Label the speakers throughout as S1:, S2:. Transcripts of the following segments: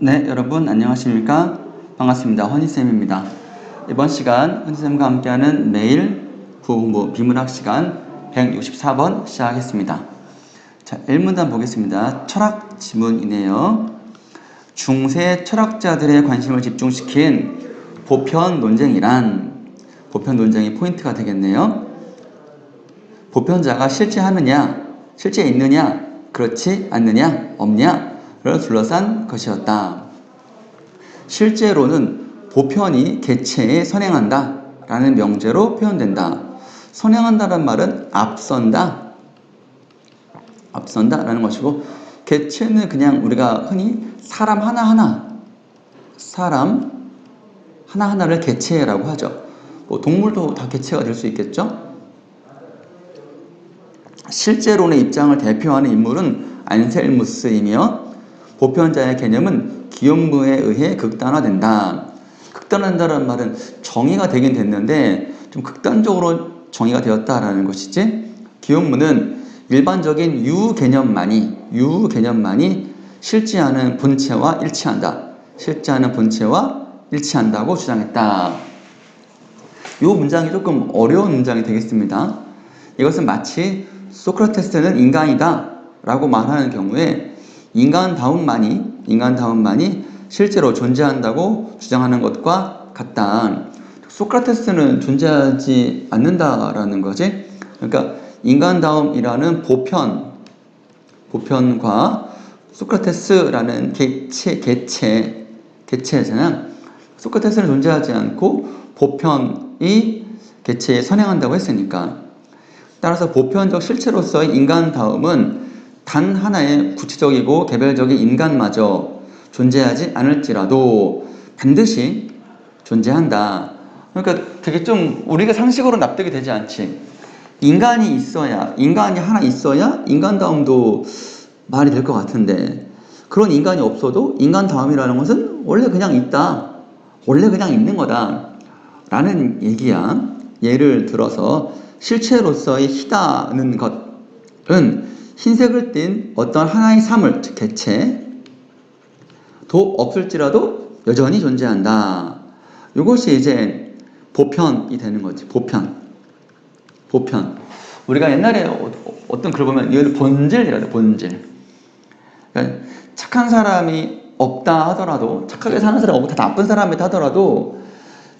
S1: 네, 여러분 안녕하십니까? 반갑습니다. 허니쌤입니다. 이번 시간 허니쌤과 함께하는 매일 구공부 비문학 시간 164번 시작하겠습니다. 자, 1문단 보겠습니다. 철학 지문이네요. 중세 철학자들의 관심을 집중시킨 보편 논쟁이란 보편 논쟁이 포인트가 되겠네요. 보편자가 실제 하느냐, 실제 있느냐, 그렇지 않느냐, 없냐 를 둘러싼 것이었다. 실제로는 보편이 개체에 선행한다 라는 명제로 표현된다. 선행한다는 말은 앞선다. 앞선다 라는 것이고, 개체는 그냥 우리가 흔히 사람 하나하나, 사람 하나하나를 개체라고 하죠. 뭐 동물도 다 개체가 될 수 있겠죠? 실제론의 입장을 대표하는 인물은 안셀무스이며 보편자의 개념은 기용부에 의해 극단화된다. 극단화된다는 말은 정의가 되긴 됐는데 좀 극단적으로 정의가 되었다라는 것이지. 기용부는 일반적인 유 개념만이 유 개념만이 실제하는 본체와 일치한다. 실제하는 본체와 일치한다고 주장했다. 이 문장이 조금 어려운 문장이 되겠습니다. 이것은 마치 소크라테스는 인간이다 라고 말하는 경우에 인간다움만이 인간다움만이 실제로 존재한다고 주장하는 것과 같다. 소크라테스는 존재하지 않는다라는 거지. 그러니까 인간다움이라는 보편 보편과 소크라테스라는 개체 개체 개체잖아. 소크라테스는 존재하지 않고 보편이 개체에 선행한다고 했으니까 따라서 보편적 실체로서의 인간다움은 단 하나의 구체적이고 개별적인 인간마저 존재하지 않을지라도 반드시 존재한다. 그러니까 되게 좀 우리가 상식으로 납득이 되지 않지. 인간이 있어야, 인간이 하나 있어야 인간다움도 말이 될 것 같은데 그런 인간이 없어도 인간다움이라는 것은 원래 그냥 있다. 원래 그냥 있는 거다. 라는 얘기야. 예를 들어서 실체로서의 희다는 것은 흰색을 띤 어떤 하나의 사물, 즉 개체도 없을지라도 여전히 존재한다. 이것이 이제 보편이 되는 거지. 보편. 보편. 우리가 옛날에 어떤 글을 보면 이걸 본질이라고 본질. 그러니까 착한 사람이 없다 하더라도 착하게 사는 사람이 없고 다 나쁜 사람이다 하더라도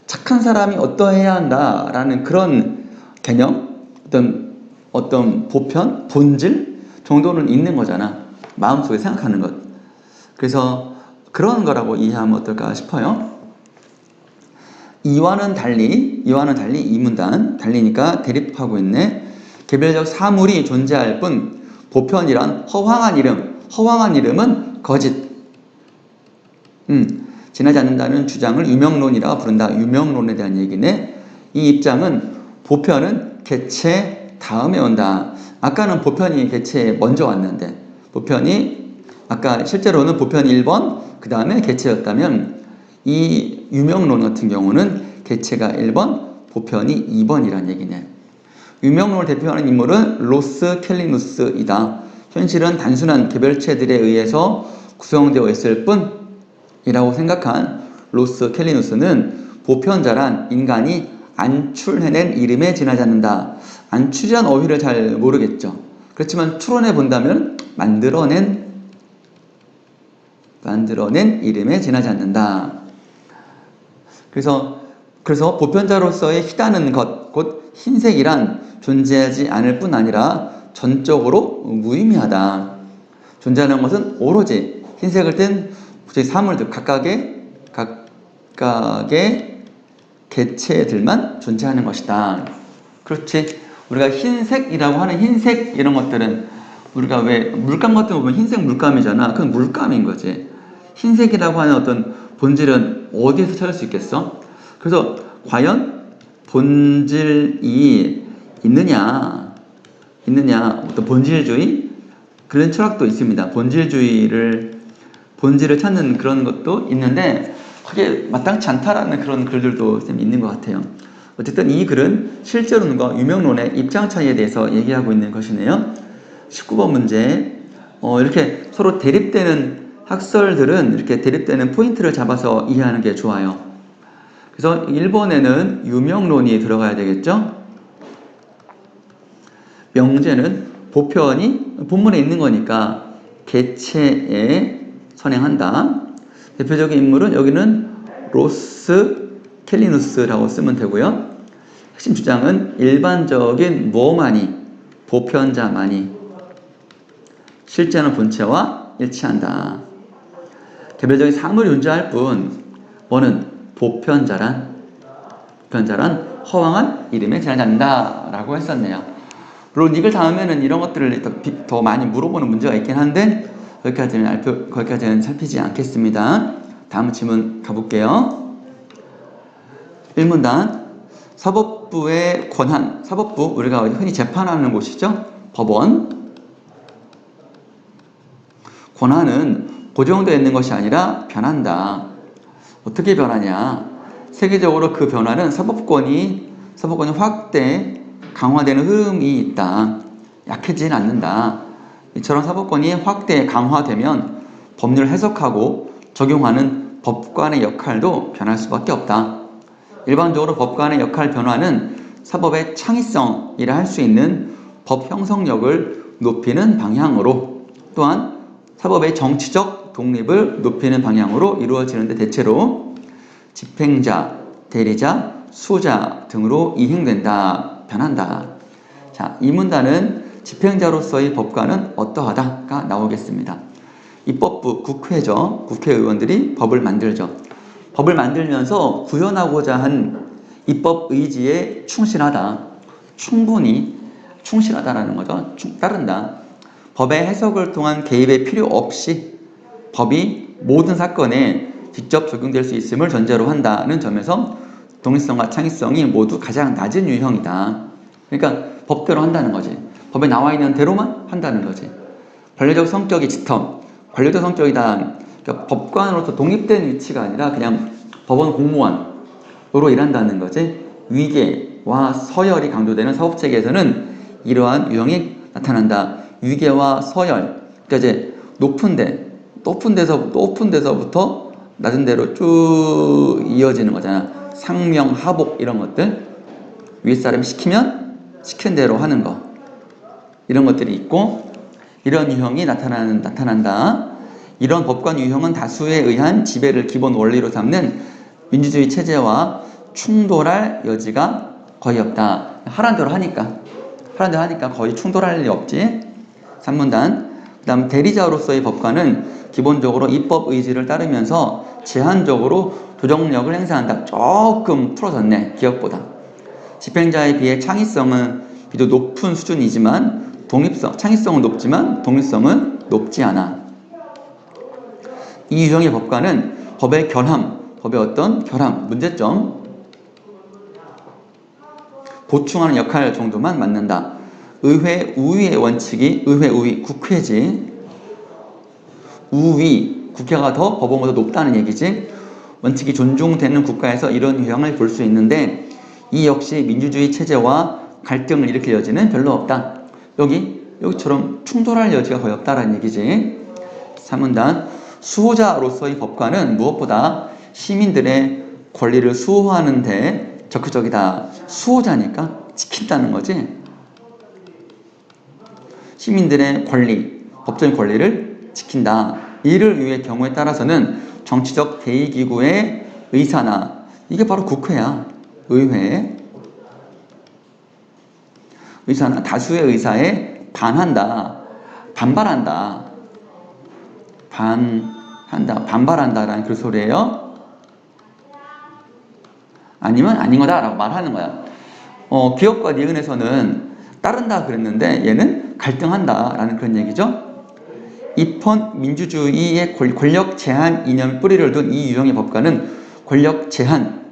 S1: 착한 사람이 어떠해야 한다라는 그런 개념, 어떤 어떤 보편, 본질 정도는 있는 거잖아. 마음속에 생각하는 것. 그래서 그런 거라고 이해하면 어떨까 싶어요. 이와는 달리, 이와는 달리 이 문단 달리니까 대립하고 있네. 개별적 사물이 존재할 뿐 보편이란 허황한 이름, 허황한 이름은 거짓. 음, 지나지 않는다는 주장을 유명론이라고 부른다. 유명론에 대한 얘기네. 이 입장은 보편은 개체 다음에 온다. 아까는 보편이 개체에 먼저 왔는데 보편이 아까 실제로는 보편 1번 그 다음에 개체였다면 이 유명론 같은 경우는 개체가 1번 보편이 2번이란 얘기네. 유명론을 대표하는 인물은 로스 켈리누스이다. 현실은 단순한 개별체들에 의해서 구성되어 있을 뿐이라고 생각한 로스 켈리누스는 보편자란 인간이 안출해낸 이름에 지나지 않는다. 안출이란 어휘를 잘 모르겠죠. 그렇지만 추론해 본다면 만들어낸 만들어낸 이름에 지나지 않는다. 그래서 그래서 보편자로서의 희다는 것, 곧 흰색이란 존재하지 않을 뿐 아니라 전적으로 무의미하다. 존재하는 것은 오로지 흰색을 띤 사물들 각각의 각각의 개체들만 존재하는 것이다. 그렇지. 우리가 흰색이라고 하는 흰색 이런 것들은 우리가 왜 물감 같은 거 보면 흰색 물감이잖아. 그건 물감인 거지. 흰색이라고 하는 어떤 본질은 어디에서 찾을 수 있겠어? 그래서 과연 본질이 있느냐, 있느냐, 어떤 본질주의 그런 철학도 있습니다. 본질주의를 본질을 찾는 그런 것도 있는데 그게 마땅치 않다라는 그런 글들도 있는 것 같아요. 어쨌든 이 글은 실제론과 유명론의 입장 차이에 대해서 얘기하고 있는 것이네요. 19번 문제. 어, 이렇게 서로 대립되는 학설들은 이렇게 대립되는 포인트를 잡아서 이해하는 게 좋아요. 그래서 1번에는 유명론이 들어가야 되겠죠? 명제는 보편이 본문에 있는 거니까 개체에 선행한다. 대표적인 인물은 여기는 로스 켈리누스라고 쓰면 되고요. 핵심 주장은 일반적인 뭐만이 보편자만이 실제는 본체와 일치한다. 개별적인 사물이 존재할 뿐 뭐는 보편자란 보편자란 허황한 이름에 지나지 않는다라고 했었네요. 물론 이걸 다음에는 이런 것들을 더, 비- 더 많이 물어보는 문제가 있긴 한데 거기까지는 알표, 거기까지는 살피지 않겠습니다. 다음 질문 가볼게요. 1문단 사법부의 권한 사법부 우리가 흔히 재판하는 곳이죠. 법원 권한은 고정되어 있는 것이 아니라 변한다. 어떻게 변하냐? 세계적으로 그 변화는 사법권이 사법권이 확대 강화되는 흐름이 있다. 약해지진 않는다. 이처럼 사법권이 확대 강화되면 법률을 해석하고 적용하는 법관의 역할도 변할 수밖에 없다. 일반적으로 법관의 역할 변화는 사법의 창의성이라 할 수 있는 법 형성력을 높이는 방향으로 또한 사법의 정치적 독립을 높이는 방향으로 이루어지는데 대체로 집행자, 대리자, 수호자 등으로 이행된다, 변한다. 자, 이 문단은 집행자로서의 법관은 어떠하다가 나오겠습니다. 입법부, 국회죠. 국회의원들이 법을 만들죠. 법을 만들면서 구현하고자 한 입법 의지에 충실하다. 충분히 충실하다라는 거죠. 충- 따른다. 법의 해석을 통한 개입의 필요 없이 법이 모든 사건에 직접 적용될 수 있음을 전제로 한다는 점에서 독립성과 창의성이 모두 가장 낮은 유형이다. 그러니까 법대로 한다는 거지. 법에 나와 있는 대로만 한다는 거지. 관료적 성격이 짙어. 관료적 성격이다. 그러니까 법관으로서 독립된 위치가 아니라 그냥 법원 공무원으로 일한다는 거지. 위계와 서열이 강조되는 사법 체계에서는 이러한 유형이 나타난다. 위계와 서열. 그러니까 이제 높은데, 높은 데서, 높은 데서부터 낮은 데로 쭉 이어지는 거잖아. 상명, 하복 이런 것들. 윗사람이 시키면 시킨 대로 하는 거. 이런 것들이 있고 이런 유형이 나타나는, 나타난다. 이런 법관 유형은 다수에 의한 지배를 기본 원리로 삼는 민주주의 체제와 충돌할 여지가 거의 없다. 하란 대로 하니까. 하란 대로 하니까 거의 충돌할 일이 없지. 3문단. 그 다음 대리자로서의 법관은 기본적으로 입법 의지를 따르면서 제한적으로 조정력을 행사한다. 조금 풀어졌네. 기업보다. 집행자에 비해 창의성은 비교적 높은 수준이지만 독립성, 창의성은 높지만 독립성은 높지 않아. 이 유형의 법관은 법의 결함, 법의 어떤 결함, 문제점, 보충하는 역할 정도만 맡는다. 의회 우위의 원칙이 의회 우위, 국회지. 우위, 국회가 더 법원보다 높다는 얘기지. 원칙이 존중되는 국가에서 이런 유형을 볼 수 있는데 이 역시 민주주의 체제와 갈등을 일으킬 여지는 별로 없다. 여기 여기처럼 충돌할 여지가 거의 없다라는 얘기지. 3문단 수호자로서의 법관은 무엇보다 시민들의 권리를 수호하는 데 적극적이다. 수호자니까 지킨다는 거지. 시민들의 권리, 법적인 권리를 지킨다. 이를 위해 경우에 따라서는 정치적 대의기구의 의사나 이게 바로 국회야. 의회. 의사나 다수의 의사에 반한다. 반발한다. 반한다. 반발한다라는 그 소리예요. 아니면 아닌 거다라고 말하는 거야. 어, 기업과 니은에서는 따른다 그랬는데 얘는 갈등한다라는 그런 얘기죠. 입헌 민주주의의 권- 권력 제한 이념 뿌리를 둔 이 유형의 법관은 권력 제한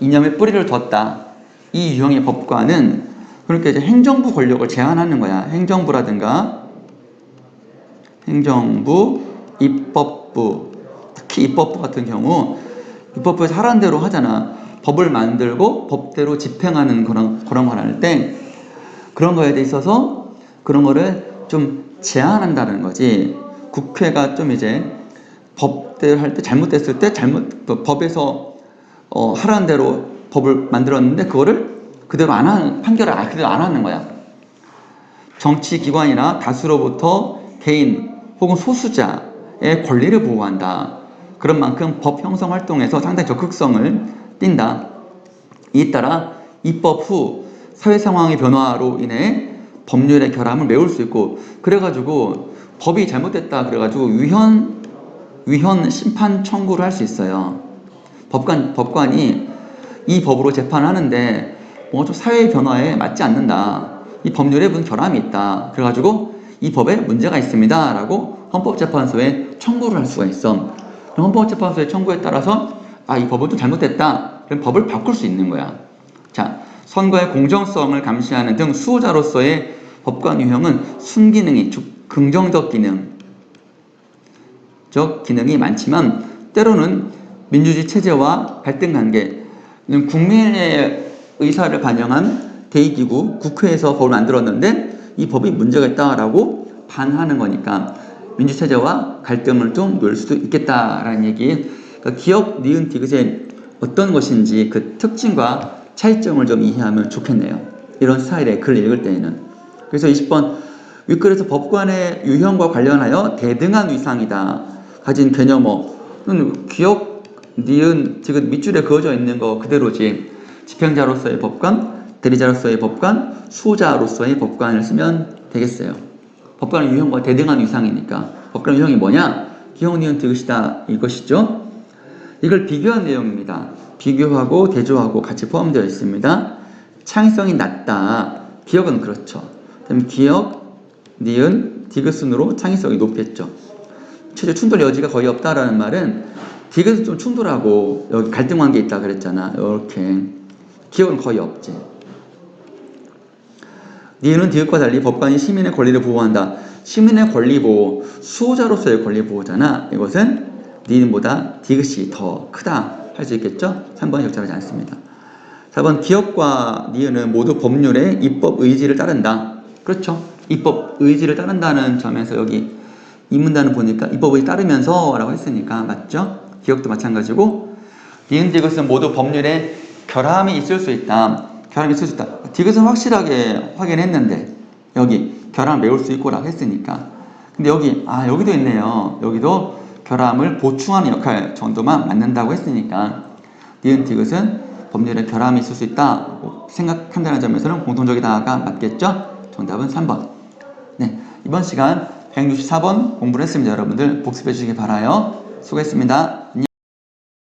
S1: 이념의 뿌리를 뒀다. 이 유형의 법관은 그러니까 이제 행정부 권력을 제한하는 거야. 행정부라든가 행정부, 입법부, 특히 입법부 같은 경우 입법부에서 하라는 대로 하잖아. 법을 만들고 법대로 집행하는 그런 그런 걸 할 때 그런 거에 있어서 그런 거를 좀 제한한다는 거지. 국회가 좀 이제 법대로 할 때 잘못됐을 때 잘못 그 법에서 어, 하라는 대로 법을 만들었는데 그거를 그대로 안 하는 판결을 아- 그대로 안 하는 거야. 정치 기관이나 다수로부터 개인 혹은 소수자의 권리를 보호한다. 그런 만큼 법 형성 활동에서 상당히 적극성을 띈다. 이에 따라 입법 후 사회 상황의 변화로 인해 법률의 결함을 메울 수 있고 그래가지고 법이 잘못됐다 그래가지고 위헌 위헌 심판 청구를 할 수 있어요. 법관 법관이 이 법으로 재판하는데 뭔가 좀 사회의 변화에 맞지 않는다. 이 법률에 무슨 결함이 있다. 그래가지고 이 법에 문제가 있습니다 라고 헌법재판소에 청구를 할 수가 있어. 그럼 헌법재판소의 청구에 따라서 아 이 법은 좀 잘못됐다. 그럼 법을 바꿀 수 있는 거야. 자 선거의 공정성을 감시하는 등 수호자로서의 법관 유형은 순기능이 즉 긍정적 기능 적 기능이 많지만 때로는 민주주의 체제와 갈등 관계, 국민의 의사를 반영한 대의기구 국회에서 법을 만들었는데 이 법이 문제가 있다라고 반하는 거니까 민주 체제와 갈등을 좀 놓을 수도 있겠다라는 얘기. 그러니까 기억 니은 디귿의 어떤 것인지 그 특징과 차이점을 좀 이해하면 좋겠네요. 이런 스타일의 글 읽을 때에는. 그래서 20번 윗글에서 법관의 유형과 관련하여 대등한 위상이다. 가진 개념어는 기억, 니은, 지금 밑줄에 그어져 있는 거 그대로지. 집행자로서의 법관, 대리자로서의 법관, 수호자로서의 법관을 쓰면 되겠어요. 법관의 유형과 대등한 위상이니까. 법관의 유형이 뭐냐? 기억, 니은, 디귿이다. 이것이죠. 이걸 비교한 내용입니다. 비교하고 대조하고 같이 포함되어 있습니다. 창의성이 낮다. 기억은 그렇죠. 그다음 기억, 니은, 디귿순으로 창의성이 높겠죠. 최대 충돌 여지가 거의 없다라는 말은 디귿은 좀 충돌하고 여기 갈등 관계 있다 그랬잖아. 이렇게 기억은 거의 없지. 니은은 디귿과 달리 법관이 시민의 권리를 보호한다. 시민의 권리 보호, 수호자로서의 권리 보호잖아. 이것은 니은보다 디귿이 더 크다 할 수 있겠죠? 3번이 적절하지 않습니다. 4번 기업과 니은은 모두 법률의 입법 의지를 따른다. 그렇죠? 입법 의지를 따른다는 점에서 여기 이 문단을 보니까 입법 의지 따르면서 라고 했으니까 맞죠? 기업도 마찬가지고 니은 디귿은 모두 법률에 결함이 있을 수 있다. 결함이 있을 수 있다. 디귿은 확실하게 확인했는데 여기 결함을 메울 수 있고라고 했으니까 근데 여기 아 여기도 있네요. 여기도 결함을 보충하는 역할 정도만 맞는다고 했으니까 니은 디귿은 법률에 결함이 있을 수 있다 생각한다는 점에서는 공통적이다가 맞겠죠? 정답은 3번. 네, 이번 시간 164번 공부를 했습니다. 여러분들 복습해 주시기 바라요. 수고했습니다. 안녕.